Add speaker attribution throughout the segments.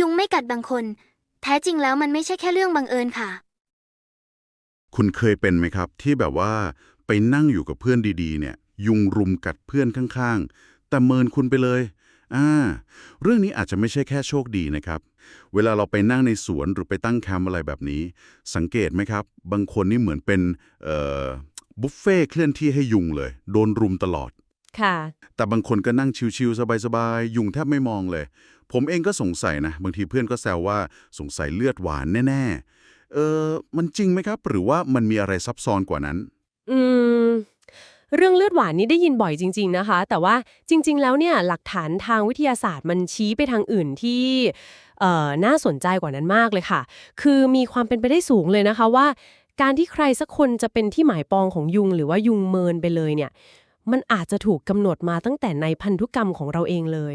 Speaker 1: ยุงไม่กัดบางคน แท้จริงแล้วมันไม่ใช่แค่เรื่องบังเอิญค่ะ
Speaker 2: คุณเคยเป็นไหมครับ ที่แบบว่าไปนั่งอยู่กับเพื่อนดีๆ เนี่ย ยุงรุมกัดเพื่อนข้างๆ แต่เมินคุณไปเลยอ่าเรื่องนี้อาจจะไม่ใช่แค่โชคดีนะครับ เวลาเราไปนั่งในสวนหรือไปตั้งแคมป์อะไรแบบนี้ สังเกตไหมครับ บางคนนี่เหมือนเป็นเอ่อบุฟเฟ่ต์เคลื่อนที่ให้ยุงเลย โดนรุมตลอด
Speaker 3: ค่ะ
Speaker 2: แต่บางคนก็นั่งชิวๆสบายๆ ยุงแทบไม่มองเลย ผมเองก็สงสัยนะ บางทีเพื่อนก็แซวว่าสงสัยเลือดหวานแน่ ๆ เออมันจริงไหมครับ หรือว่ามันมีอะไรซับซ้อนกว่านั้น
Speaker 3: อืม เรื่องเลือดหวานนี้ได้ยินบ่อยจริง ๆ นะคะ แต่ว่าจริง ๆ แล้วเนี่ยหลักฐานทางวิทยาศาสตร์มันชี้ไปทางอื่นที่เออน่าสนใจกว่านั้นมากเลยค่ะ คือมีความเป็นไปได้สูงเลยนะคะว่า การที่ใครสักคนจะเป็นที่หมายปองของยุง หรือว่ายุงเมินไปเลยเนี่ย มันอาจจะถูกกำหนดมาตั้งแต่ในพันธุกรรมของเราเองเลย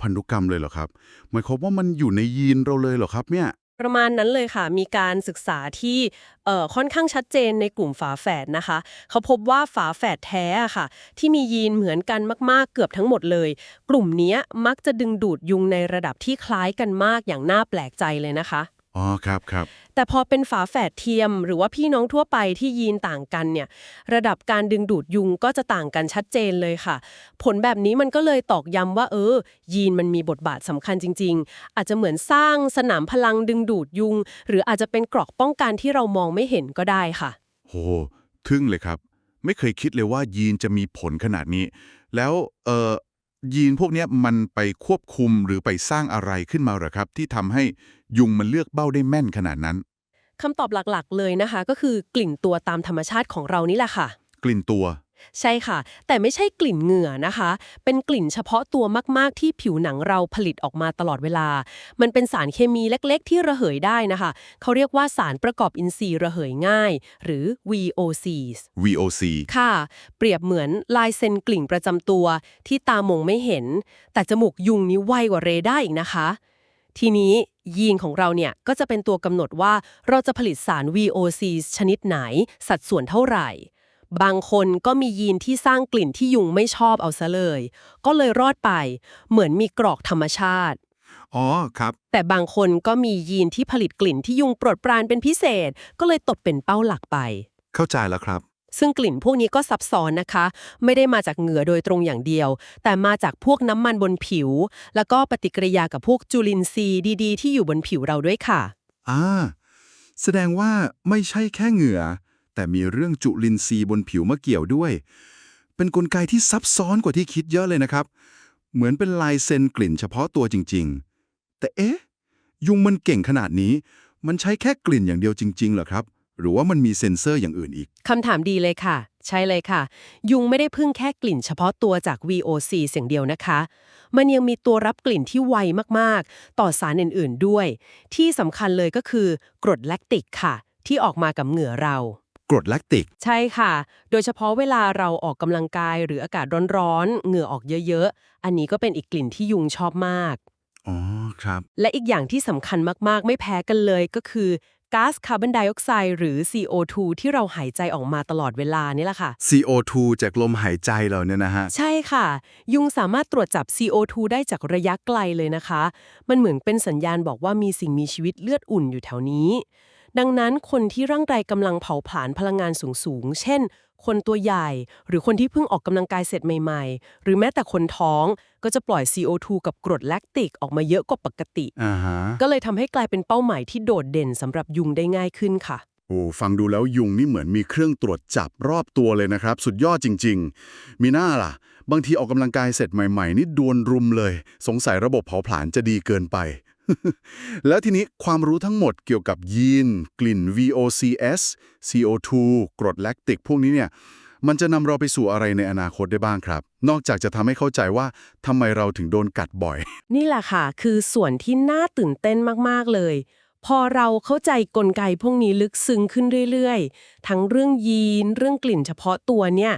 Speaker 2: พันธุกรรมเลยเหรอครับ หมายความว่ามันอยู่ในยีนเราเลยเหรอครับเนี่ย
Speaker 3: ประมาณนั้นเลยค่ะ มีการศึกษาที่เอ่อค่อนข้างชัดเจนในกลุ่มฝาแฝดนะคะ เขาพบว่าฝาแฝดแท้ค่ะ ที่มียีนเหมือนกันมากๆ เกือบทั้งหมดเลย กลุ่มนี้มักจะดึงดูดยุงในระดับที่คล้ายกันมากอย่างน่าแปลกใจเลยนะคะ
Speaker 2: อ๋อครับครับ
Speaker 3: แต่พอเป็นฝาแฝดเทียม หรือว่าพี่น้องทั่วไปที่ยีนต่างกันเนี่ยระดับการดึงดูดยุงก็จะต่างกันชัดเจนเลยค่ะ ผลแบบนี้มันก็เลยตอกย้ำว่า เออ ยีนมันมีบทบาทสำคัญจริง ๆ อาจจะเหมือนสร้างสนามพลังดึงดูดยุง หรืออาจจะเป็นกรอกป้องกันที่เรามองไม่เห็นก็ได้ค่ะ
Speaker 2: โหทึ่งเลยครับ ไม่เคยคิดเลยว่ายีนจะมีผลขนาดนี้ แล้วเอ่อ ยีนพวกเนี้ยมันไปควบคุมหรือไปสร้างอะไรขึ้นมาเหรอครับ ที่ทำให้ยุงมันเลือกเบ้าได้แม่นขนาดนั้น
Speaker 3: คำตอบหลักๆ เลยนะคะ ก็คือกลิ่นตัวตามธรรมชาติของเรานี่แหละค่ะ
Speaker 2: กลิ่นตัว
Speaker 3: ใช่ค่ะ แต่ไม่ใช่กลิ่นเหงื่อนะคะ เป็นกลิ่นเฉพาะตัวมาก ๆ ที่ผิวหนังเราผลิตออกมาตลอดเวลา มันเป็นสารเคมีเล็ก ๆ ที่ระเหยได้นะคะ เขาเรียกว่าสารประกอบอินทรีย์ระเหยง่าย หรือ VOCs
Speaker 2: VOC
Speaker 3: ค่ะ เปรียบเหมือนลายเซ็นกลิ่นประจำตัว ที่ตามองไม่เห็น แต่จมูกยุงนี้ไวกว่าเรดาร์อีกนะคะ ทีนี้ยีนของเราเนี่ยก็จะเป็นตัวกำหนดว่าเราจะผลิตสาร VOC ชนิดไหน สัดส่วนเท่าไหร่ บางคนก็มียีนที่สร้างกลิ่นที่ยุงไม่ชอบเอาซะเลย ก็เลยรอดไป เหมือนมีกรอกธรรมชาติ
Speaker 2: อ๋อครับ
Speaker 3: แต่บางคนก็มียีนที่ผลิตกลิ่นที่ยุงโปรดปรานเป็นพิเศษ ก็เลยตกเป็นเป้าหลักไป
Speaker 2: เข้าใจแล้วครับ
Speaker 3: ซึ่งกลิ่นพวกนี้ก็ซับซ้อนนะคะ ไม่ได้มาจากเหงื่อโดยตรงอย่างเดียว แต่มาจากพวกน้ำมันบนผิว แล้วก็ปฏิกิริยากับพวกจุลินทรีย์ดี ๆ ที่อยู่บนผิวเราด้วยค่ะ
Speaker 4: อ่า แสดงว่าไม่ใช่แค่เหงื่อ แต่มีเรื่องจุลินทรีย์บนผิวมาเกี่ยวด้วย เป็นนกลไกที่ซับซ้อนกว่าที่คิดเยอะเลยนะครับ เหมือนเป็นลายเซ็นกลิ่นเฉพาะตัวจริง ๆ แต่เอ๊ะ ยุงมันเก่งขนาดนี้ มันใช้แค่กลิ่นอย่างเดียวจริง ๆ เหรอครับหรือว่ามันมีเซ็นเซอร์อย่างอื่นอีก
Speaker 3: คำถามดีเลยค่ะ ใช่เลยค่ะ ยุงไม่ได้พึ่งแค่กลิ่นเฉพาะตัวจาก VOC เสียงเดียวนะคะ มันยังมีตัวรับกลิ่นที่ไวมากๆ ต่อสารอื่นๆด้วย ที่สำคัญเลยก็คือกรดแลคติกค่ะ ที่ออกมากับเหงื่อเรา
Speaker 4: กรดแลคติก
Speaker 3: ใช่ค่ะ โดยเฉพาะเวลาเราออกกำลังกายหรืออากาศร้อนๆ เหงื่อออกเยอะๆ อันนี้ก็เป็นอีกกลิ่นที่ยุงชอบมาก
Speaker 4: อ๋อครับ
Speaker 3: และอีกอย่างที่สำคัญมากๆ ไม่แพ้กันเลยก็คือก๊าซคาร์บอนไดออกไซด์หรือ CO2 ที่เราหายใจออกมาตลอดเวลานี่แหละค่ะ
Speaker 4: CO2 จากลมหายใจเราเนี่ยนะฮะ
Speaker 3: ใช่ค่ะ ยุงสามารถตรวจจับ CO2 ได้จากระยะไกลเลยนะคะ มันเหมือนเป็นสัญญาณบอกว่ามีสิ่งมีชีวิตเลือดอุ่นอยู่แถวนี้ ดังนั้นคนที่ร่างกายกำลังเผาผลาญพลังงานสูงๆ เช่น คนตัวใหญ่ หรือคนที่เพิ่งออกกำลังกายเสร็จใหม่ๆ หรือแม้แต่คนท้องก็จะปล่อย CO2 กับกรดแลคติกออกมาเยอะกว่าปกติ
Speaker 4: อ่าฮะ
Speaker 3: ก็เลยทำให้กลายเป็นเป้าหมายที่โดดเด่นสำหรับยุงได้ง่ายขึ้นค่ะ
Speaker 2: โอ้ฟังดูแล้วยุงนี่เหมือนมีเครื่องตรวจจับรอบตัวเลยนะครับ สุดยอดจริง ๆ มีหน้าล่ะ บางทีออกกำลังกายเสร็จใหม่ ๆ นี่ดวนรุมเลย สงสัยระบบเผาผลาญจะดีเกินไป แล้วทีนี้ความรู้ทั้งหมดเกี่ยวกับยีน กลิ่น VOCs CO2 กรดแลคติกพวกนี้เนี่ยมันจะนำเราไปสู่อะไรในอนาคตได้บ้างครับ นอกจากจะทำให้เข้าใจว่าทำไมเราถึงโดนกัดบ่อย
Speaker 3: นี่แหละค่ะ คือส่วนที่น่าตื่นเต้นมากๆเลย พอเราเข้าใจกลไกพวกนี้ลึกซึ้งขึ้นเรื่อยๆ ทั้งเรื่องยีน เรื่องกลิ่นเฉพาะตัวเนี่ย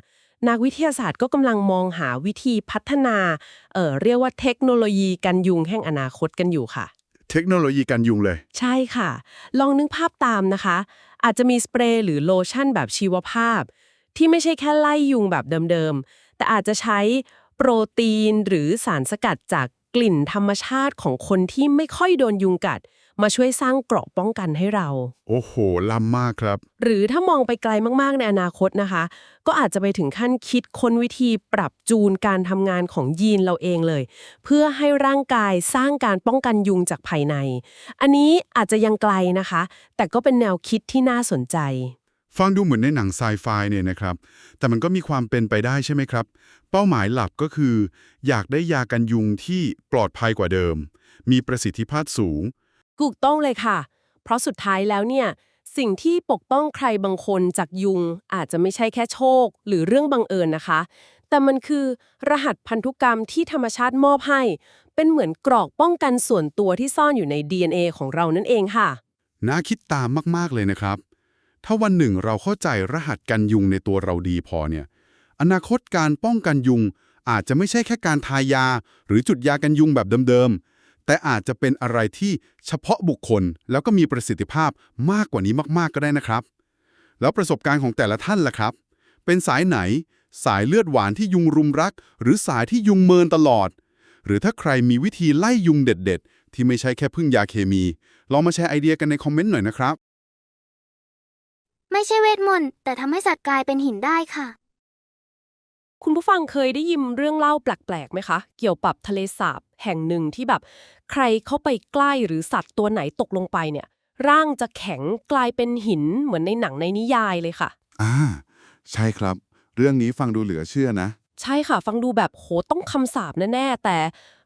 Speaker 3: นักวิทยาศาสตร์ก็กำลังมองหาวิธีพัฒนา เอ่อ เรียกว่าเทคโนโลยีกันยุงแห่งอนาคตกันอยู่ค่ะ
Speaker 2: เทคโนโลยีการยุงเลย
Speaker 3: ใช่ค่ะ ลองนึกภาพตามนะคะ อาจจะมีสเปรย์หรือโลชั่นแบบชีวภาพ ที่ไม่ใช่แค่ไล่ยุงแบบเดิมๆ แต่อาจจะใช้โปรตีนหรือสารสกัดจาก กลิ่นธรรมชาติของคนที่ไม่ค่อยโดนยุงกัด มาช่วยสร้างเกราะป้องกันให้เรา
Speaker 5: โอ้โห ล้ำมากครับ
Speaker 3: หรือถ้ามองไปไกลมากๆในอนาคตนะคะ ก็อาจจะไปถึงขั้นคิดค้นวิธีปรับจูนการทำงานของยีนเราเองเลย เพื่อให้ร่างกายสร้างการป้องกันยุงจากภายใน อันนี้อาจจะยังไกลนะคะ แต่ก็เป็นแนวคิดที่น่าสนใจ
Speaker 5: ฟังดูเหมือนในหนังไซไฟเนี่ยนะครับ แต่มันก็มีความเป็นไปได้ใช่ไหมครับ เป้าหมายหลักก็คือ อยากได้ยากันยุงที่ปลอดภัยกว่าเดิม มีประสิทธิภาพสูง
Speaker 3: ถูกต้องเลยค่ะ เพราะสุดท้ายแล้วเนี่ย สิ่งที่ปกป้องใครบางคนจากยุงอาจจะไม่ใช่แค่โชค หรือเรื่องบังเอิญนะคะ แต่มันคือรหัสพันธุกรรมที่ธรรมชาติมอบให้ เป็นเหมือนกรอกป้องกันส่วนตัวที่ซ่อนอยู่ใน DNA ของเรานั่นเองค่ะ
Speaker 5: น่าคิดตามมากๆเลยนะครับ ถ้าวันหนึ่งเราเข้าใจรหัสกันยุงในตัวเราดีพอเนี่ย อนาคตการป้องกันยุง อาจจะไม่ใช่แค่การทายา หรือจุดยากันยุงแบบเดิมๆ แต่อาจจะเป็นอะไรที่เฉพาะบุคคล แล้วก็มีประสิทธิภาพมากกว่านี้มากๆก็ได้นะครับ แล้วประสบการณ์ของแต่ละท่านล่ะครับ เป็นสายไหน สายเลือดหวานที่ยุงรุมรัก หรือสายที่ยุงเมินตลอด หรือถ้าใครมีวิธีไล่ยุงเด็ด ๆ ที่ไม่ใช่แค่พึ่งยาเคมี ลองมาแชร์ไอเดียกันในคอมเมนต์หน่อยนะครับ
Speaker 1: ไม่ใช่เวทมนต์แต่ทำให้สัตว์กลายเป็นหินได้ค่ะ
Speaker 3: คุณผู้ฟังเคยได้ยินเรื่องเล่าแปลกๆไหมคะ เกี่ยวกับทะเลสาบแห่งหนึ่งที่แบบ ใครเข้าไปใกล้หรือสัตว์ตัวไหนตกลงไปเนี่ย ร่างจะแข็งกลายเป็นหินเหมือนในหนังในนิยายเลยค่ะ
Speaker 2: อ่า ใช่ครับ เรื่องนี้ฟังดูเหลือเชื่อนะ
Speaker 3: ใช่ค่ะ ฟังดูแบบโหต้องคำสาปแน่ๆแต่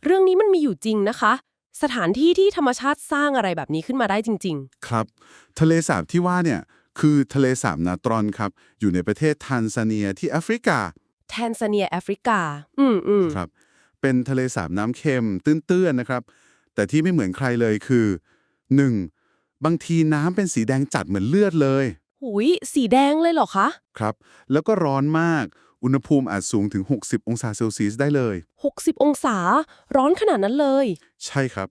Speaker 3: เรื่องนี้มันมีอยู่จริงนะคะ สถานที่ที่ธรรมชาติสร้างอะไรแบบนี้ขึ้นมาได้จริง
Speaker 2: ครับ ทะเลสาบที่ว่าเนี่ยคือทะเลสาบนาตรอนครับ อยู่ในประเทศทันซาเนียที่แอฟริกา
Speaker 3: ๆ แทนซาเนียแอฟริกา อืมอืม
Speaker 2: ครับเป็นทะเลสาบน้ำเค็มตื้นๆนะครับ แต่ที่ไม่เหมือนใครเลยคือ 1. บางทีน้ำเป็นสีแดงจัดเหมือนเลือดเลย
Speaker 3: หุยสีแดงเลยเหรอคะ
Speaker 2: ครับ แล้วก็ร้อนมาก อุณหภูมิอาจสูงถึง 60 องศาเซลเซียสได้เลย
Speaker 3: 60 องศา ร้อนขนาดนั้นเลย
Speaker 2: ใช่ครับ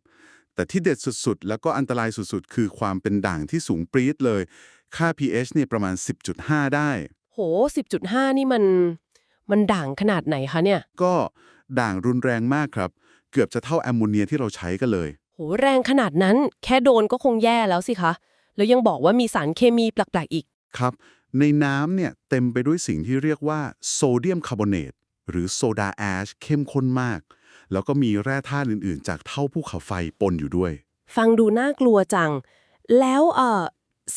Speaker 2: แต่ที่เด็ดสุดๆ แล้วก็อันตรายสุดๆ คือความเป็นด่างที่สูงปรี๊ดเลย ค่า pH เนี่ยประมาณ 10.5 ได้
Speaker 3: โห 10.5 นี่มัน มันด่างขนาดไหนคะเนี่ย
Speaker 2: ก็ด่างรุนแรงมากครับ เกือบจะเท่าแอมโมเนียที่เราใช้กันเลย
Speaker 3: โหแรงขนาดนั้น แค่โดนก็คงแย่แล้วสิคะ แล้วยังบอกว่ามีสารเคมีแปลกๆอีก
Speaker 2: ครับ ในน้ำเนี่ยเต็มไปด้วยสิ่งที่เรียกว่าโซเดียมคาร์บอเนตหรือโซดาแอชเข้มข้นมาก แล้วก็มีแร่ธาตุอื่นๆ จากเท่าภูเขาไฟปนอยู่ด้วย
Speaker 3: ฟังดูน่ากลัวจัง แล้วเอ่อ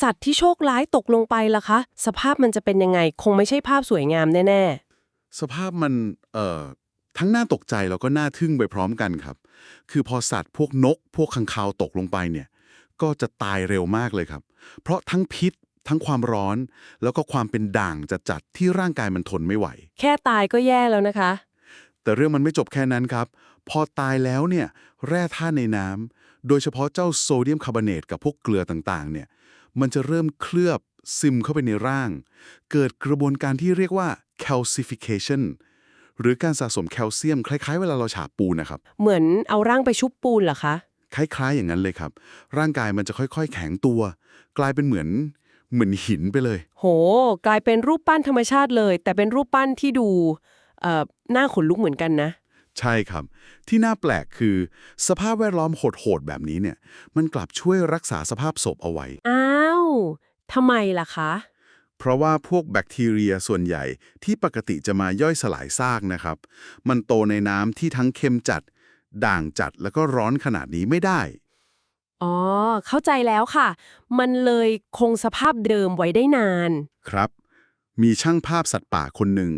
Speaker 3: สัตว์ที่โชคร้ายตกลงไปล่ะคะ สภาพมันจะเป็นยังไง คงไม่ใช่ภาพสวยงามแน่
Speaker 2: สภาพมันเอ่อทั้งน่าตกใจแล้วก็น่าทึ่งไปพร้อมกันครับ คือพอสัตว์พวกนก พวกขังคาวตกลงไปเนี่ย ก็จะตายเร็วมากเลยครับ เพราะทั้งพิษ ทั้งความร้อน แล้วก็ความเป็นด่างจะจัดที่ร่างกายมันทนไม่ไหว
Speaker 3: ๆแค่ตายก็แย่แล้วนะคะ
Speaker 2: แต่เรื่องมันไม่จบแค่นั้นครับ พอตายแล้วเนี่ย แร่ธาตุในน้ำโดยเฉพาะเจ้าโซเดียมคาร์บอเนตกับพวกเกลือต่างๆ เนี่ย มันจะเริ่มเคลือบซึมเข้าไปในร่าง เกิดกระบวนการที่เรียกว่า calcification หรือการสะสมแคลเซียม คล้ายๆ เวลาเราฉาบปูนนะครับ
Speaker 3: เหมือนเอาร่างไปชุบปูนเหรอคะ
Speaker 2: คล้ายๆ อย่างนั้นเลยครับ ร่างกายมันจะค่อยๆ แข็งตัว กลายเป็นเหมือนเหมือนหินไปเลย
Speaker 3: โห กลายเป็นรูปปั้นธรรมชาติเลย แต่เป็นรูปปั้นที่ดูเอ่อหน้าขนลุกเหมือนกันนะ
Speaker 2: ใช่ครับ ที่น่าแปลกคือ สภาพแวดล้อมโหดๆแบบนี้เนี่ย มันกลับช่วยรักษาสภาพศพเอาไว้
Speaker 3: อ้าวทำไมล่ะคะ
Speaker 2: เพราะว่าพวกแบคทีเรียส่วนใหญ่ที่ปกติจะมาย่อยสลายซากนะครับ มันโตในน้ำที่ทั้งเค็มจัด ด่างจัดแล้วก็ร้อนขนาดนี้ไม่ได้
Speaker 3: อ๋อ เข้าใจแล้วค่ะ มันเลยคงสภาพเดิมไว้ได้นาน
Speaker 2: ครับ มีช่างภาพสัตว์ป่าคนหนึ่ง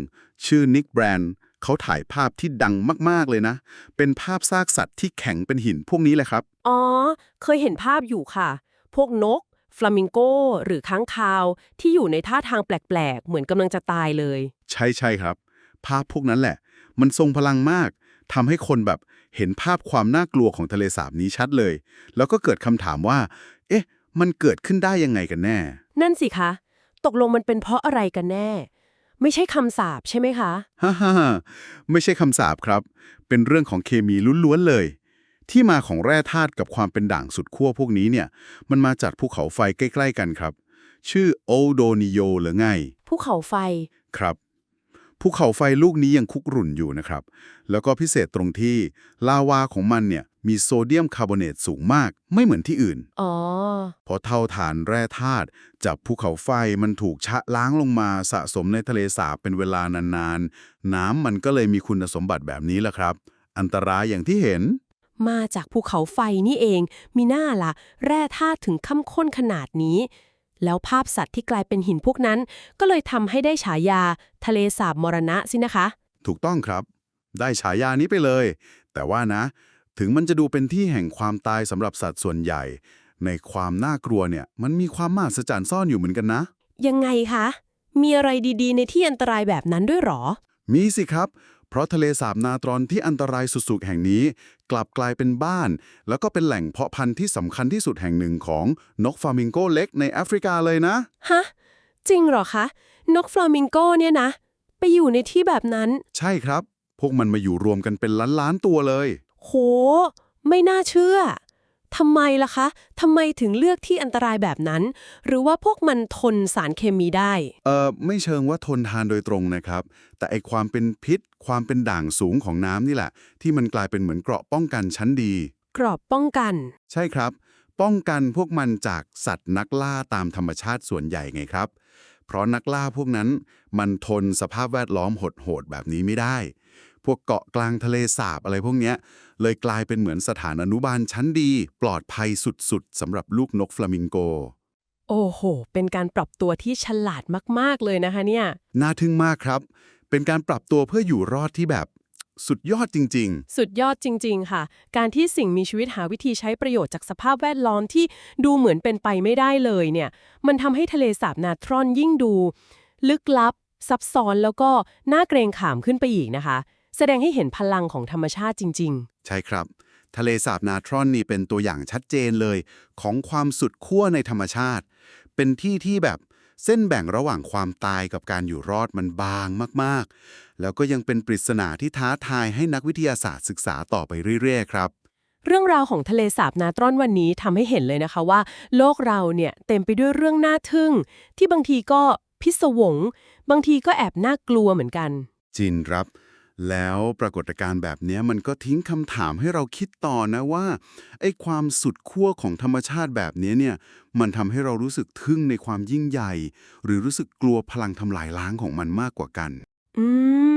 Speaker 2: ชื่อนิกแบรนด์เขาถ่ายภาพที่ดังมาก ๆ เลยนะ เป็นภาพซากสัตว์ที่แข็งเป็นหินพวกนี้แหละครับ
Speaker 3: อ๋อ เคยเห็นภาพอยู่ค่ะ พวกนก ฟลามิงโกหรือค้างคาว ที่อยู่ในท่าทางแปลกๆ เหมือนกำลังจะตายเลย
Speaker 2: ใช่ใช่ครับ ภาพพวกนั้นแหละ มันทรงพลังมากทำให้คนแบบเห็นภาพความน่ากลัวของทะเลสาบนี้ชัดเลย แล้วก็เกิดคำถามว่า เอ๊ะ มันเกิดขึ้นได้ยังไงกันแน่
Speaker 3: นั่นสิคะ ตกลงมันเป็นเพราะอะไรกันแน่ ไม่ใช่คำสาปใช่ไหมคะ
Speaker 2: ฮ่าฮ่าฮ่าไม่ใช่คำสาปครับ เป็นเรื่องของเคมีล้วนๆเลย ที่มาของแร่ธาตุกับความเป็นด่างสุดขั้วพวกนี้เนี่ย มันมาจากภูเขาไฟใกล้ ๆ กันครับ ชื่อโอโดนิโยหรือไง
Speaker 3: ภูเขาไฟ
Speaker 2: ครับภูเขาไฟลูกนี้ยังคุกรุ่นอยู่นะครับ แล้วก็พิเศษตรงที่ลาวาของมันเนี่ยมีโซเดียมคาร์บอเนตสูงมากไม่เหมือนที่อื่น
Speaker 3: อ๋อ
Speaker 2: พอเท่าฐานแร่ธาตุจากภูเขาไฟมันถูกชะล้างลงมาสะสมในทะเลสาบเป็นเวลานานๆ น้ำมันก็เลยมีคุณสมบัติแบบนี้แหละครับ อันตรายอย่างที่เห็น
Speaker 3: มาจากภูเขาไฟนี่เอง มีหน้าละแร่ธาตุถึงค่ำข้นขนาดนี้ แล้วภาพสัตว์ที่กลายเป็นหินพวกนั้น ก็เลยทำให้ได้ฉายา ทะเลสาบมรณะสินะคะ
Speaker 2: ถูกต้องครับ ได้ฉายานี้ไปเลย แต่ว่านะ ถึงมันจะดูเป็นที่แห่งความตายสำหรับสัตว์ส่วนใหญ่ ในความน่ากลัวเนี่ย มันมีความมหัศจรรย์ซ่อนอยู่เหมือนกันนะ
Speaker 3: ยังไงคะ มีอะไรดีๆ ในที่อันตรายแบบนั้นด้วยหรอ
Speaker 2: มีสิครับ เพราะทะเลสาบนาตรอนที่อันตรายสุดๆแห่งนี้ กลับกลายเป็นบ้าน แล้วก็เป็นแหล่งเพาะพันธุ์ที่สำคัญที่สุดแห่งหนึ่งของนกฟลามิงโกเล็กในแอฟริกาเลยนะ
Speaker 3: ฮะ จริงเหรอคะ นกฟลามิงโกเนี่ยนะ ไปอยู่ในที่แบบนั้น
Speaker 2: ใช่ครับ พวกมันมาอยู่รวมกันเป็นล้านๆตัวเลย
Speaker 3: โห ไม่น่าเชื่อ ทำไมล่ะคะทำไมถึงเลือกที่อันตรายแบบนั้น หรือว่าพวกมันทนสารเคมีได้
Speaker 2: เอ่อไม่เชิงว่าทนทานโดยตรงนะครับ แต่ไอความเป็นพิษ ความเป็นด่างสูงของน้ำนี่แหละ ที่มันกลายเป็นเหมือนเกราะป้องกันชั้นดี
Speaker 3: กรอบป้องกัน
Speaker 2: ใช่ครับ ป้องกันพวกมันจากสัตว์นักล่าตามธรรมชาติส่วนใหญ่ไงครับ เพราะนักล่าพวกนั้น มันทนสภาพแวดล้อมโหดๆแบบนี้ไม่ได้ พวกเกาะกลางทะเลสาบอะไรพวกเนี้ย เลยกลายเป็นเหมือนสถานอนุบาลชั้นดี ปลอดภัยสุดๆสำหรับลูกนกฟลามิงโก
Speaker 3: โอ้โห เป็นการปรับตัวที่ฉลาดมากๆเลยนะคะเนี่ย
Speaker 2: น่าทึ่งมากครับ เป็นการปรับตัวเพื่ออยู่รอดที่แบบสุดยอดจริง
Speaker 3: สุดยอดจริง ๆ ค่ะ การที่สิ่งมีชีวิตหาวิธีใช้ประโยชน์จากสภาพแวดล้อมที่ดูเหมือนเป็นไปไม่ได้เลยเนี่ย มันทำให้ทะเลสาบนาทรอนยิ่งดู ลึกลับ ซับซ้อนแล้วก็น่าเกรงขามขึ้นไปอีกนะคะ แสดงให้เห็นพลังของธรรมชาติจริง
Speaker 2: ๆใช่ครับ ทะเลสาบนาทรอนนี่เป็นตัวอย่างชัดเจนเลย ของความสุดขั้วในธรรมชาติ เป็นที่ที่แบบเส้นแบ่งระหว่างความตายกับการอยู่รอดมันบางมากๆ แล้วก็ยังเป็นปริศนาที่ท้าทายให้นักวิทยาศาสตร์ศึกษาต่อไปเรื่อยๆครับ
Speaker 3: ๆ เรื่องราวของทะเลสาบนาทรอนวันนี้ทำให้เห็นเลยนะคะว่า โลกเราเนี่ยเต็มไปด้วยเรื่องน่าทึ่ง ที่บางทีก็พิศวง บางทีก็แอบน่ากลัวเหมือนกัน
Speaker 2: จินครับ แล้วปรากฏการณ์แบบเนี้ยมันก็ทิ้งคำถามให้เราคิดต่อนะว่าไอ้ความสุดขั้วของธรรมชาติแบบนี้เนี่ยมันทำให้เรารู้สึกทึ่งในความยิ่งใหญ่ หรือรู้สึกกลัวพลังทำลายล้างของมันมากกว่ากัน
Speaker 3: อื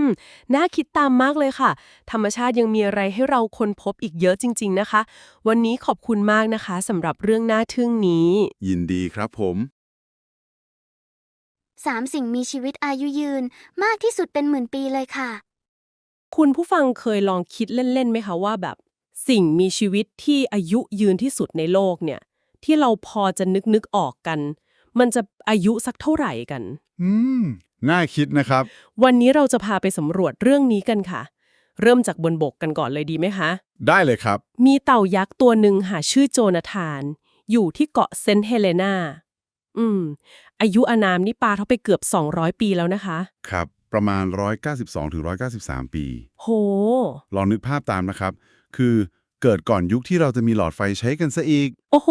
Speaker 3: ม น่าคิดตามมากเลยค่ะ ธรรมชาติยังมีอะไรให้เราค้นพบอีกเยอะจริง ๆ นะคะ วันนี้ขอบคุณมากนะคะสำหรับเรื่องน่าทึ่งนี้
Speaker 2: ยินดีครับผม
Speaker 1: สามสิ่งมีชีวิตอายุยืนมากที่สุดเป็นหมื่นปีเลยค่ะ
Speaker 3: คุณผู้ฟังเคยลองคิดเล่นๆไหมคะว่าแบบสิ่งมีชีวิตที่อายุยืนที่สุดในโลกเนี่ย ที่เราพอจะนึกนึกๆออกกัน มันจะอายุสักเท่าไหร่กัน
Speaker 2: อืม น่าคิดนะครับ
Speaker 3: วันนี้เราจะพาไปสำรวจเรื่องนี้กันค่ะ เริ่มจากบนบกกันก่อนเลยดีไหมคะ
Speaker 2: ได้เลยครับ
Speaker 3: มีเต่ายักษ์ตัวหนึ่งหาชื่อโจนาธาน อยู่ที่เกาะเซนต์เฮเลนาอืม อายุอานามนี่ปาเท่าไปเกือบ 200 ปีแล้วนะคะ
Speaker 2: ครับ ประมาณ 192ถึง193 ปี
Speaker 3: โห
Speaker 2: ลองนึกภาพตามนะครับ คือเกิดก่อนยุคที่เราจะมีหลอดไฟใช้กันซะอีก
Speaker 3: โอ้โห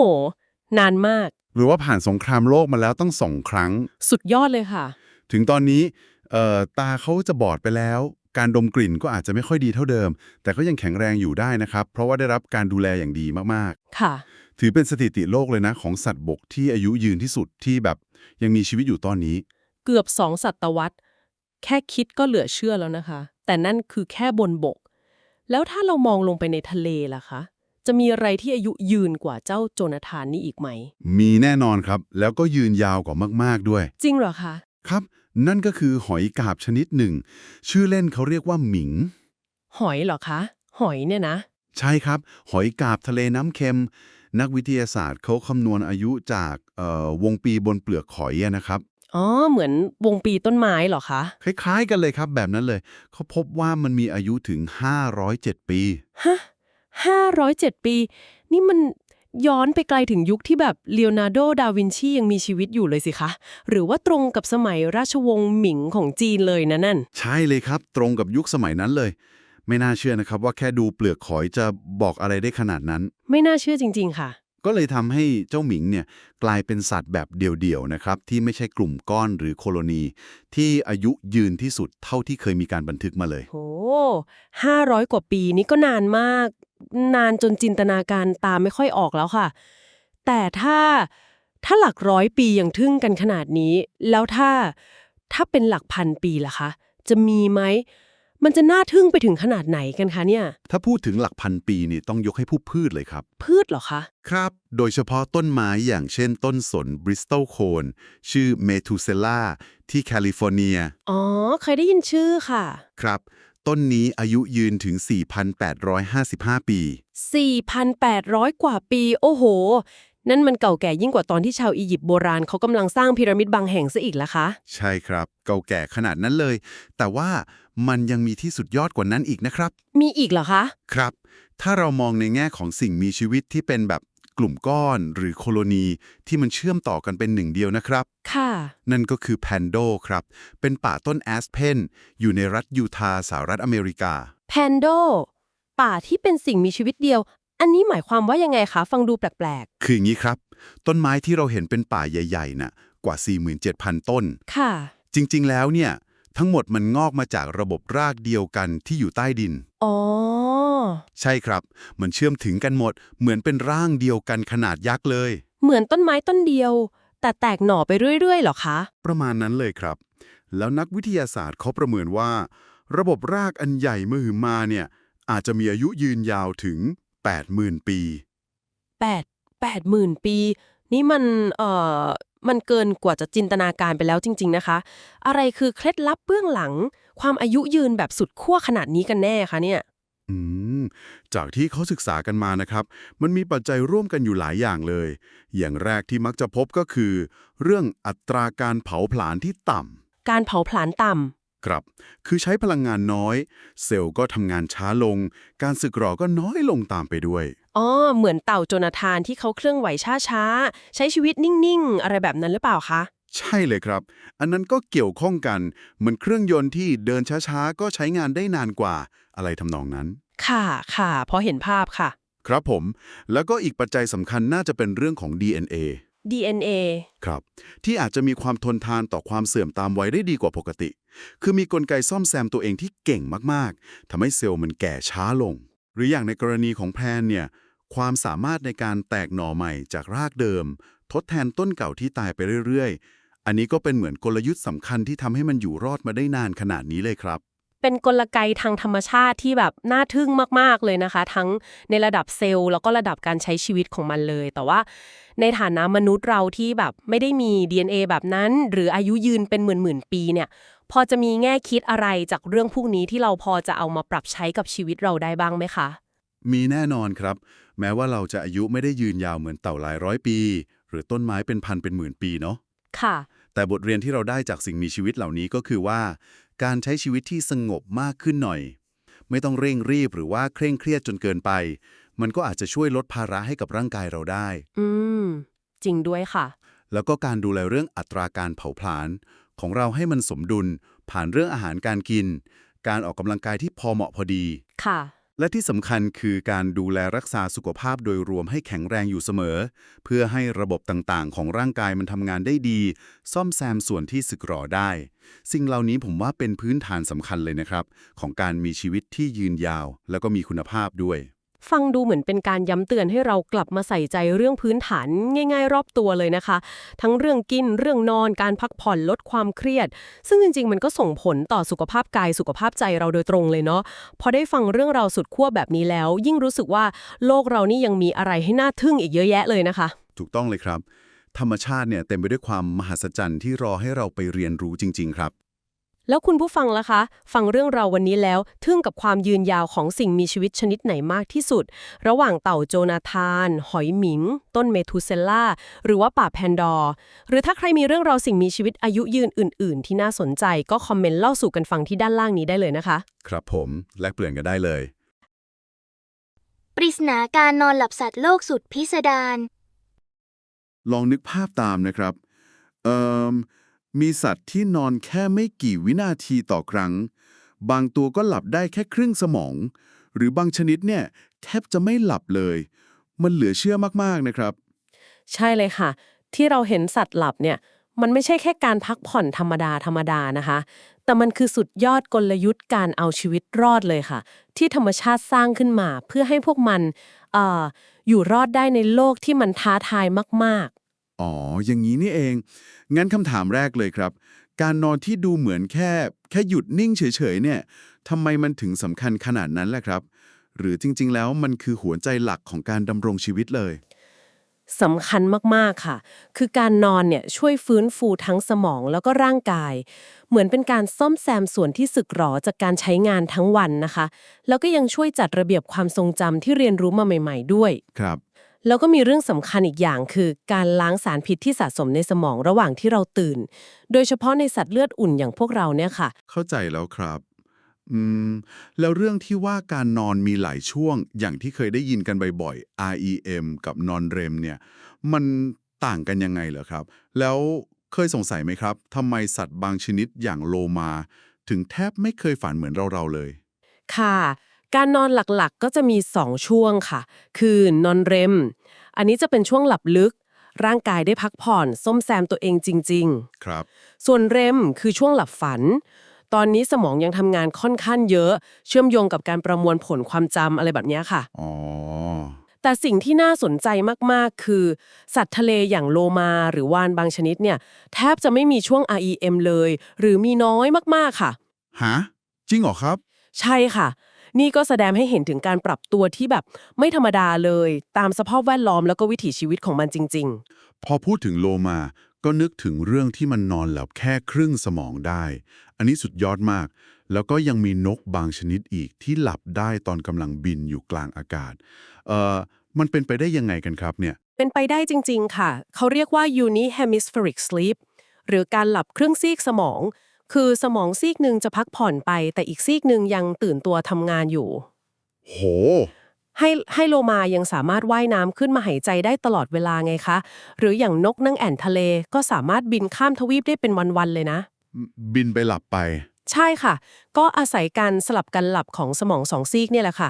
Speaker 3: นานมาก
Speaker 2: หรือว่าผ่านสงครามโลกมาแล้วตั้งสองครั้ง
Speaker 3: สุดยอดเลยค่ะถึ
Speaker 2: ถึงตอนนี้เอ่อตาเขาจะบอดไปแล้ว การดมกลิ่นก็อาจจะไม่ค่อยดีเท่าเดิม แต่ก็ยังแข็งแรงอยู่ได้นะครับ เพราะว่าได้รับการดูแลอย่างดีมาก
Speaker 3: ค่ะ
Speaker 2: ๆ ถือเป็นสถิติโลกเลยนะ ของสัตว์บกที่อายุยืนที่สุดที่แบบ ยังมีชีวิตอยู่ตอนนี้
Speaker 3: เกือบสองศตวรรษ แค่คิดก็เหลือเชื่อแล้วนะคะ แต่นั่นคือแค่บนบก แล้วถ้าเรามองลงไปในทะเลล่ะคะ จะมีอะไรที่อายุยืนกว่าเจ้าโจนาธานนี่อีกไหม
Speaker 2: มีแน่นอนครับ แล้วก็ยืนยาวกว่ามากๆด้วย
Speaker 3: จริงเหรอคะ
Speaker 2: ครับ นั่นก็คือหอยกาบชนิดหนึ่ง ชื่อเล่นเขาเรียกว่าหมิง
Speaker 3: หอยเหรอคะ หอยเนี่ยนะ
Speaker 2: ใช่ครับ หอยกาบทะเลน้ำเค็ม นักวิทยาศาสตร์เขาคำนวณอายุจากเอ่อวงปีบนเปลือกหอยอะนะครับ
Speaker 3: อ๋อ เหมือนวงปีต้นไม้เหรอคะ
Speaker 2: คล้ายๆกันเลยครับแบบนั้นเลย เขาพบว่ามันมีอายุถึง 507 ปี
Speaker 3: ฮะห้าร้อยเจ็ดปี นี่มันย้อนไปไกลถึงยุคที่แบบเลโอนาร์โด ดาวินชียังมีชีวิตอยู่เลยสิคะ หรือว่าตรงกับสมัยราชวงศ์หมิงของจีนเลยนะนั่น
Speaker 2: ใช่เลยครับ ตรงกับยุคสมัยนั้นเลย ไม่น่าเชื่อนะครับว่าแค่ดูเปลือกหอยจะบอกอะไรได้ขนาดนั้น
Speaker 3: ไม่น่าเชื่อจริง ๆ ค่ะ
Speaker 2: ก็เลยทำให้เจ้าหมิงเนี่ยกลายเป็นสัตว์แบบเดี่ยวๆนะครับที่ไม่ใช่กลุ่มก้อนหรือโคโลนี ที่อายุยืนที่สุดเท่าที่เคยมีการบันทึกมาเลย
Speaker 3: โหห้าร้อยกว่าปีนี่ก็นานมาก นานจนจินตนาการตามไม่ค่อยออกแล้วค่ะ แต่ถ้าถ้าหลักร้อยปียังทึ่งกันขนาดนี้ แล้วถ้าถ้าเป็นหลักพันปีล่ะคะ จะมีไหม มันจะน่าทึ่งไปถึงขนาดไหนกันคะเนี่ย
Speaker 2: ถ้าพูดถึงหลักพันปีนี่ต้องยกให้ผู้พืชเลยครับ
Speaker 3: พืชเหรอคะ
Speaker 2: ครับ โดยเฉพาะต้นไม้อย่างเช่นต้นสนบริสตอลโคนชื่อเมทูเซล่าที่แคลิฟอร์เนีย
Speaker 3: อ๋อ เคยได้ยินชื่อค่ะ
Speaker 2: ครับ ต้นนี้อายุยืนถึง 4,855 ปี
Speaker 3: 4,800 กว่าปี โอ้โห นั่นมันเก่าแก่ยิ่งกว่าตอนที่ชาวอียิปต์โบราณเขากำลังสร้างพีระมิดบางแห่งซะอีกละคะ
Speaker 2: ใช่ครับ เก่าแก่ขนาดนั้นเลย แต่ว่า มันยังมีที่สุดยอดกว่านั้นอีกนะครับ
Speaker 3: มีอีกเหรอคะ
Speaker 2: ครับ ถ้าเรามองในแง่ของสิ่งมีชีวิตที่เป็นแบบกลุ่มก้อนหรือโคโลนีที่มันเชื่อมต่อกันเป็นหนึ่งเดียวนะครับ
Speaker 3: ค่ะ
Speaker 2: นั่นก็คือแพนโดครับ เป็นป่าต้นแอสเพนอยู่ในรัฐยูทาห์สหรัฐอเมริกา
Speaker 3: แพนโด ป่าที่เป็นสิ่งมีชีวิตเดียว อันนี้หมายความว่ายังไงคะ ฟังดูแปลก
Speaker 2: คืออย่างนี้ครับ ต้นไม้ที่เราเห็นเป็นป่าใหญ่ๆน่ะกว่า 47,000 ต้น
Speaker 3: ๆ ค่ะ
Speaker 2: จริงๆ แล้วเนี่ย ทั้งหมดมันงอกมาจากระบบรากเดียวกันที่อยู่ใต้ดิน
Speaker 3: อ๋อ
Speaker 2: ใช่ครับ มันเชื่อมถึงกันหมด เหมือนเป็นร่างเดียวกันขนาดยักษ์เลย
Speaker 3: เหมือนต้นไม้ต้นเดียว แต่แตกหน่อไปเรื่อยๆเหรอคะ
Speaker 2: ประมาณนั้นเลยครับ แล้วนักวิทยาศาสตร์เขาประเมินว่า ระบบรากอันใหญ่มหึมาเนี่ย อาจจะมีอายุยืนยาวถึง 80,000 ปี
Speaker 3: 8 8หมื่นปี นี่มันเอ่อ มันเกินกว่าจะจินตนาการไปแล้วจริง ๆ นะคะ อะไรคือเคล็ดลับเบื้องหลัง ความอายุยืนแบบสุดขั้วขนาดนี้กันแน่คะเนี่ย
Speaker 2: อืมจากที่เขาศึกษากันมานะครับ มันมีปัจจัยร่วมกันอยู่หลายอย่างเลย อย่างแรกที่มักจะพบก็คือ เรื่องอัตราการเผาผลาญที่ต่ำ
Speaker 3: การเผาผลาญต่ำ
Speaker 2: ครับ คือใช้พลังงานน้อย เซลล์ก็ทำงานช้าลง การสึกหรอก็น้อยลงตามไปด้วย
Speaker 3: อ๋อ เหมือนเต่าโจนาธานที่เขาเคลื่อนไหวช้าๆ ใช้ชีวิตนิ่งๆ อะไรแบบนั้นหรือเปล่าคะ
Speaker 2: ใช่เลยครับ อันนั้นก็เกี่ยวข้องกัน เหมือนเครื่องยนต์ที่เดินช้าๆ ก็ใช้งานได้นานกว่า อะไรทำนองนั้น
Speaker 3: ค่ะค่ะพอเห็นภาพค่ะ
Speaker 2: ครับผม แล้วก็อีกปัจจัยสำคัญน่าจะเป็นเรื่องของ DNA
Speaker 3: DNA
Speaker 2: ครับ ที่อาจจะมีความทนทานต่อความเสื่อมตามวัยได้ดีกว่าปกติ คือมีกลไกซ่อมแซมตัวเองที่เก่งมากๆทำให้เซลล์มันแก่ช้าลง หรืออย่างในกรณีของแพนเนี่ยความสามารถในการแตกหน่อใหม่จากรากเดิม ทดแทนต้นเก่าที่ตายไปเรื่อยๆ อันนี้ก็เป็นเหมือนกลยุทธ์สำคัญที่ทำให้มันอยู่รอดมาได้นานขนาดนี้เลยครับ
Speaker 3: เป็นกลไกทางธรรมชาติที่แบบน่าทึ่งมากๆเลยนะคะ ทั้งในระดับเซลล์แล้วก็ระดับการใช้ชีวิตของมันเลย แต่ว่าในฐานะมนุษย์เราที่แบบไม่ได้มี DNA แบบนั้น หรืออายุยืนเป็นหมื่นๆปีเนี่ยพอจะมีแง่คิดอะไรจากเรื่องพวกนี้ที่เราพอจะเอามาปรับใช้กับชีวิตเราได้บ้างไหมคะ
Speaker 2: มีแน่นอนครับ แม้ว่าเราจะอายุไม่ได้ยืนยาวเหมือนเต่าหลายร้อยปี หรือต้นไม้เป็นพันเป็นหมื่นปีเนาะ
Speaker 3: ค่ะ
Speaker 2: แต่บทเรียนที่เราได้จากสิ่งมีชีวิตเหล่านี้ก็คือว่า การใช้ชีวิตที่สงบมากขึ้นหน่อย ไม่ต้องเร่งรีบหรือว่าเคร่งเครียดจนเกินไป มันก็อาจจะช่วยลดภาระให้กับร่างกายเราได้
Speaker 3: อืม จริงด้วยค่ะ
Speaker 2: แล้วก็การดูแลเรื่องอัตราการเผาผลาญของเราให้มันสมดุล ผ่านเรื่องอาหารการกิน การออกกำลังกายที่พอเหมาะพอดี
Speaker 3: ค่ะ
Speaker 2: และที่สำคัญคือการดูแลรักษาสุขภาพโดยรวมให้แข็งแรงอยู่เสมอ เพื่อให้ระบบต่างๆ ของร่างกายมันทำงานได้ดี ซ่อมแซมส่วนที่สึกหรอได้ สิ่งเหล่านี้ผมว่าเป็นพื้นฐานสำคัญเลยนะครับ ของการมีชีวิตที่ยืนยาว แล้วก็มีคุณภาพด้วย
Speaker 3: ฟังดูเหมือนเป็นการย้ำเตือนให้เรากลับมาใส่ใจเรื่องพื้นฐานง่าย ๆ รอบตัวเลยนะคะ ทั้งเรื่องกินเรื่องนอนการพักผ่อนลดความเครียด ซึ่งจริง ๆ มันก็ส่งผลต่อสุขภาพกายสุขภาพใจเราโดยตรงเลยเนาะพอได้ฟังเรื่องราวสุดขั้วแบบนี้แล้ว ยิ่งรู้สึกว่าโลกเรานี่ยังมีอะไรให้น่าทึ่งอีกเยอะแยะเลยนะคะ
Speaker 2: ถูกต้องเลยครับ ธรรมชาติเนี่ยเต็มไปด้วยความมหัศจรรย์ที่รอให้เราไปเรียนรู้จริง ๆ ครับ
Speaker 3: แล้วคุณผู้ฟังล่ะคะ ฟังเรื่องราววันนี้แล้ว ทึ่งกับความยืนยาวของสิ่งมีชีวิตชนิดไหนมากที่สุด ระหว่างเต่าโจนาธาน หอยหมิง ต้นเมทูเซลล่า หรือว่าป่าแพนดอร์ หรือถ้าใครมีเรื่องราวสิ่งมีชีวิตอายุยืนอื่น ๆ ที่น่าสนใจก็คอมเมนต์เล่าสู่กันฟังที่ด้านล่างนี้ได้เลยนะคะ
Speaker 2: ครับผมแลกเปลี่ยนกันได้เลย
Speaker 1: ปริศนาการนอนหลับสัตว์โลกสุดพิสดาร
Speaker 6: ลองนึกภาพตามนะครับเอ่อ มีสัตว์ที่นอนแค่ไม่กี่วินาทีต่อครั้ง บางตัวก็หลับได้แค่ครึ่งสมอง หรือบางชนิดเนี่ยแทบจะไม่หลับเลย มันเหลือเชื่อมากๆนะครับ
Speaker 3: ใช่เลยค่ะ ที่เราเห็นสัตว์หลับเนี่ยมันไม่ใช่แค่การพักผ่อนธรรมดาธรรมดานะคะ แต่มันคือสุดยอดกลยุทธ์การเอาชีวิตรอดเลยค่ะ ที่ธรรมชาติสร้างขึ้นมา เพื่อให้พวกมันอออยู่รอดได้ในโลกที่มันท้าทายมาก
Speaker 2: อ๋อ อย่างนี้นี่เอง งั้นคำถามแรกเลยครับ การนอนที่ดูเหมือนแค่ แค่หยุดนิ่งเฉยๆเนี่ยทำไมมันถึงสำคัญขนาดนั้นแหละครับ หรือจริงๆ แล้วมันคือหัวใจหลักของการดำรงชีวิตเลย
Speaker 3: ๆสำคัญมากๆค่ะ คือการนอนเนี่ยช่วยฟื้นฟูทั้งสมองแล้วก็ร่างกาย เหมือนเป็นการซ่อมแซมส่วนที่สึกหรอจากการใช้งานทั้งวันนะคะ แล้วก็ยังช่วยจัดระเบียบความทรงจำที่เรียนรู้มาใหม่ ๆ ด้วย
Speaker 2: ครับ
Speaker 3: แล้วก็มีเรื่องสำคัญอีกอย่างคือ การล้างสารพิษที่สะสมในสมองระหว่างที่เราตื่น โดยเฉพาะในสัตว์เลือดอุ่นอย่างพวกเราเนี่ยค่ะ
Speaker 2: เข้าใจแล้วครับอืมแล้วเรื่องที่ว่าการนอนมีหลายช่วง อย่างที่เคยได้ยินกันบ่อยๆ REM กับนอนเรมเนี่ย มันต่างกันยังไงเหรอครับ แล้วเคยสงสัยไหมครับทำไมสัตว์บางชนิดอย่างโลมา ถึงแทบไม่เคยฝันเหมือนเราๆเลย
Speaker 3: ค่ะ การนอนหลักๆก็จะมี 2 ช่วงค่ะ คือนอนเรม อันนี้จะเป็นช่วงหลับลึก ร่างกายได้พักผ่อนส้มแซมตัวเองจริง ๆ
Speaker 2: ครับ
Speaker 3: ส่วนเรมคือช่วงหลับฝัน ตอนนี้สมองยังทำงานค่อนข้างเยอะ เชื่อมโยงกับการประมวลผลความจำอะไรแบบเนี้ยค่ะ
Speaker 2: อ๋อ
Speaker 3: แต่สิ่งที่น่าสนใจมากๆ คือ สัตว์ทะเลอย่างโลมาหรือวานบางชนิดเนี่ย แทบจะไม่มีช่วง REM เลย หรือมีน้อยมากๆค่ะ
Speaker 2: ฮะ จริงเหรอครับ
Speaker 3: ใช่ค่ะ นี่ก็แสดงให้เห็นถึงการปรับตัวที่แบบไม่ธรรมดาเลย ตามสภาพแวดล้อมแล้วก็วิถีชีวิตของมันจริง
Speaker 2: พอพูดถึงโลมาก็นึกถึงเรื่องที่มันนอนหลับแค่ครึ่งสมองได้ อันนี้สุดยอดมาก แล้วก็ยังมีนกบางชนิดอีกที่หลับได้ตอนกำลังบินอยู่กลางอากาศ เอ่อ มันเป็นไปได้ยังไงกันครับเนี่ย
Speaker 3: ๆ เป็นไปได้จริง ๆ ค่ะ เขาเรียกว่า unihemispheric sleep หรือการหลับครึ่งซีกสมอง คือสมองซีกหนึ่งจะพักผ่อนไป แต่อีกซีกหนึ่งยังตื่นตัวทำงานอยู่
Speaker 2: โห
Speaker 3: ให้ให้โลมายังสามารถว่ายน้ำขึ้นมาหายใจได้ตลอดเวลาไงคะ หรืออย่างนกนั่งแอ่นทะเลก็สามารถบินข้ามทวีปได้เป็นวัน ๆ เลยนะ
Speaker 2: บินไปหลับไป
Speaker 3: ใช่ค่ะ ก็อาศัยการสลับกันหลับของสมองสองซีกเนี่ยแหละค่ะ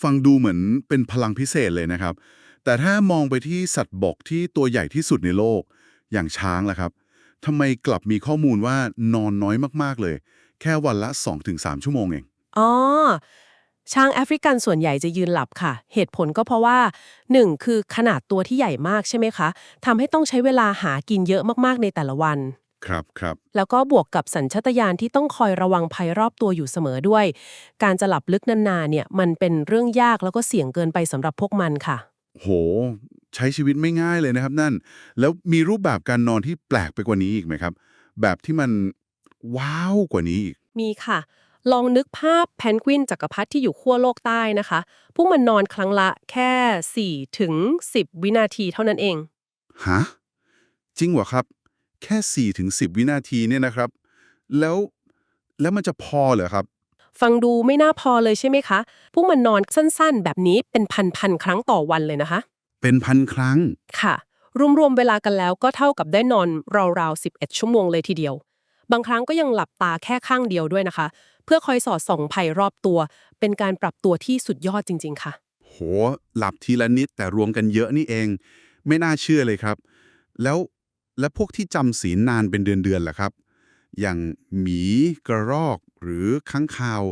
Speaker 2: ฟังดูเหมือนเป็นพลังพิเศษเลยนะครับ แต่ถ้ามองไปที่สัตว์บกที่ตัวใหญ่ที่สุดในโลก อย่างช้างล่ะครับ ทำไมกลับมีข้อมูลว่านอนน้อยมากๆเลย แค่วันละ 2-3 ชั่วโมงเอง
Speaker 3: อ๋อ ช้างแอฟริกันส่วนใหญ่จะยืนหลับค่ะ เหตุผลก็เพราะว่า 1. คือขนาดตัวที่ใหญ่มากใช่ไหมคะทำให้ต้องใช้เวลาหากินเยอะมากๆในแต่ละวัน
Speaker 2: ครับครับ
Speaker 3: แล้วก็บวกกับสัญชาตญาณที่ต้องคอยระวังภัยรอบตัวอยู่เสมอด้วย การจะหลับลึกนานๆเนี่ยมันเป็นเรื่องยากแล้วก็เสี่ยงเกินไปสำหรับพวกมันค่ะ
Speaker 2: โห ใช้ชีวิตไม่ง่ายเลยนะครับนั่น แล้วมีรูปแบบการนอนที่แปลกไปกว่านี้อีกไหมครับ แบบที่มันว้าวกว่านี้อีก
Speaker 3: มีค่ะ ลองนึกภาพแพนกวินจักรพรรดิที่อยู่ขั้วโลกใต้นะคะ พวกมันนอนครั้งละแค่ 4 ถึง 10 วินาทีเท่านั้นเอง
Speaker 2: ฮะ จริงเหรอครับ แค่ 4 ถึง 10 วินาทีเนี่ยนะครับ แล้วแล้วมันจะพอเหรอครับ
Speaker 3: ฟังดูไม่น่าพอเลยใช่ไหมคะ พวกมันนอนสั้นๆ แบบนี้เป็นพันๆครั้งต่อวันเลยนะคะ
Speaker 2: เป็นพันครั้ง
Speaker 3: ค่ะ รวมๆ เวลากันแล้วก็เท่ากับได้นอนราวๆ 11 ชั่วโมงเลยทีเดียว บางครั้งก็ยังหลับตาแค่ข้างเดียวด้วยนะคะ เพื่อคอยสอดส่องภัยรอบตัว เป็นการปรับตัวที่สุดยอดจริง ๆ ค่ะ
Speaker 2: โห หลับทีละนิดแต่รวมกันเยอะนี่เอง ไม่น่าเชื่อเลยครับ แล้วแล้วพวกที่จำศีลนานเป็นเดือนๆล่ะครับ อย่างหมีกระรอก หรือค้างคาว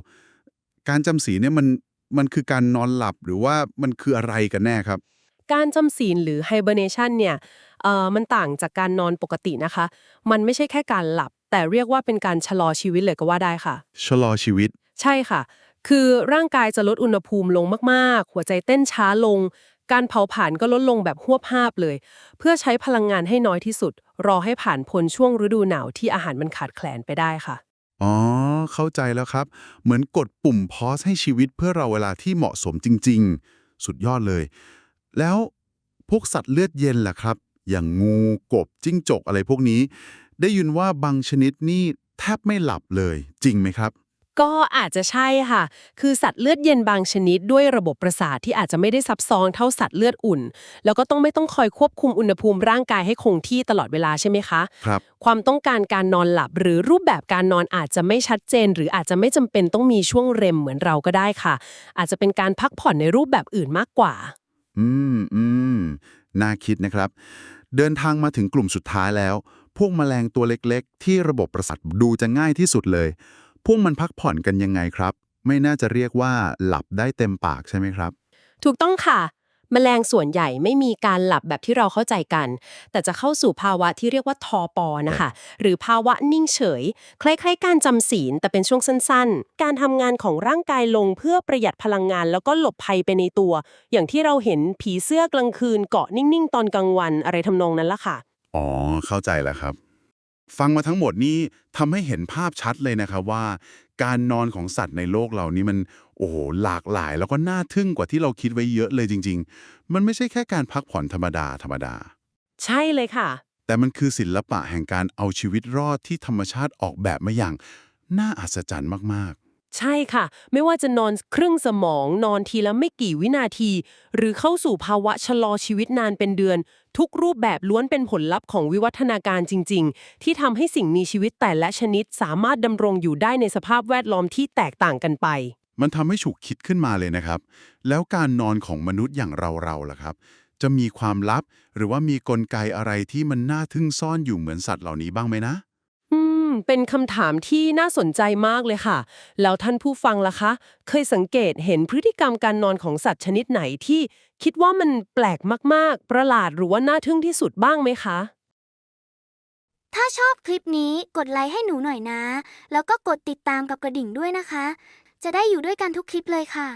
Speaker 2: การจำศีลเนี่ยมันมันคือการนอนหลับหรือว่ามันคืออะไรกันแน่ครับ
Speaker 3: การจำศีลหรือ hibernation เนี่ยเอ่อมันต่างจากการนอนปกตินะคะ มันไม่ใช่แค่การหลับ แต่เรียกว่าเป็นการชะลอชีวิตเลยก็ว่าได้ค่ะ
Speaker 2: ชะลอชีวิต
Speaker 3: ใช่ค่ะ คือร่างกายจะลดอุณหภูมิลงมากๆ หัวใจเต้นช้าลง การเผาผลาญก็ลดลงแบบหวบภาพเลย เพื่อใช้พลังงานให้น้อยที่สุด รอให้ผ่านพ้นช่วงฤดูหนาวที่อาหารมันขาดแคลนไปได้ค่ะ
Speaker 2: อ๋อ เข้าใจแล้วครับ เหมือนกดปุ่มพอสให้ชีวิตเพื่อเราเวลาที่เหมาะสมจริง ๆ สุดยอดเลย แล้วพวกสัตว์เลือดเย็นล่ะครับ อย่างงูกบจิ้งจกอะไรพวกนี้ ได้ยินว่าบางชนิดนี่แทบไม่หลับเลยจริงไหมครับ
Speaker 3: ก็อาจจะใช่ค่ะ คือสัตว์เลือดเย็นบางชนิดด้วยระบบประสาทที่อาจจะไม่ได้ซับซ้อนเท่าสัตว์เลือดอุ่น แล้วก็ต้องไม่ต้องคอยควบคุมอุณหภูมิร่างกายให้คงที่ตลอดเวลาใช่ไหมคะ
Speaker 2: ครับ
Speaker 3: ความต้องการการนอนหลับหรือรูปแบบการนอนอาจจะไม่ชัดเจน หรืออาจจะไม่จำเป็นต้องมีช่วงเรมเหมือนเราก็ได้ค่ะ อาจจะเป็นการพักผ่อนในรูปแบบอื่นมากกว่า
Speaker 2: อืมอืม
Speaker 4: น่าคิดนะครับ เดินทางมาถึงกลุ่มสุดท้ายแล้ว พวกแมลงตัวเล็กๆ ที่ระบบประสาทดูจะง่ายที่สุดเลย พวกมันพักผ่อนกันยังไงครับ ไม่น่าจะเรียกว่าหลับได้เต็มปากใช่ไหมครับ
Speaker 3: ถูกต้องค่ะแมลงส่วนใหญ่ไม่มีการหลับแบบที่เราเข้าใจกัน แต่จะเข้าสู่ภาวะที่เรียกว่าทอปอนะคะ หรือภาวะนิ่งเฉย คล้ายๆ การจำศีลแต่เป็นช่วงสั้นๆ การทำงานของร่างกายลงเพื่อประหยัดพลังงาน แล้วก็หลบภัยไปในตัว อย่างที่เราเห็นผีเสื้อกลางคืนเกาะนิ่งๆ ตอนกลางวันอะไรทำนองนั้นละค่ะ
Speaker 2: อ๋อ เข้าใจแล้วครับ ฟังมาทั้งหมดนี้ทำให้เห็นภาพชัดเลยนะครับว่า การนอนของสัตว์ในโลกเรานี่มันโอ้โหหลากหลาย แล้วก็น่าทึ่งกว่าที่เราคิดไว้เยอะเลยจริง ๆ มันไม่ใช่แค่การพักผ่อนธรรมดาธรรมดา
Speaker 3: ใช่เลยค่ะ
Speaker 2: แต่มันคือศิลปะแห่งการเอาชีวิตรอดที่ธรรมชาติออกแบบมาอย่าง น่าอัศจรรย์มาก
Speaker 3: ใช่ค่ะ ไม่ว่าจะนอนครึ่งสมองนอนทีละไม่กี่วินาที หรือเข้าสู่ภาวะชะลอชีวิตนานเป็นเดือน ทุกรูปแบบล้วนเป็นผลลัพธ์ของวิวัฒนาการจริง ๆ ที่ทำให้สิ่งมีชีวิตแต่ละชนิดสามารถดำรงอยู่ได้ในสภาพแวดล้อมที่แตกต่างกันไป
Speaker 2: มันทำให้ฉุกคิดขึ้นมาเลยนะครับ แล้วการนอนของมนุษย์อย่างเราๆล่ะครับ จะมีความลับ หรือว่ามีกลไกอะไรที่มันน่าทึ่งซ่อนอยู่เหมือนสัตว์เหล่านี้บ้างไหมนะ
Speaker 3: มเป็นคำถามที่น่าสนใจมากเลยค่ะ แล้วท่านผู้ฟังล่ะคะ เคยสังเกตเห็นพฤติกรรมการนอนของสัตว์ชนิดไหนที่คิดว่ามันแปลกมากๆ ประหลาดหรือว่าน่าทึ่งที่สุดบ้างไหมคะ
Speaker 1: ถ้าชอบคลิปนี้กดไลค์ให้หนูหน่อยนะ แล้วก็กดติดตามกับกระดิ่งด้วยนะคะ จะได้อยู่ด้วยกันทุกคลิปเลยค่ะ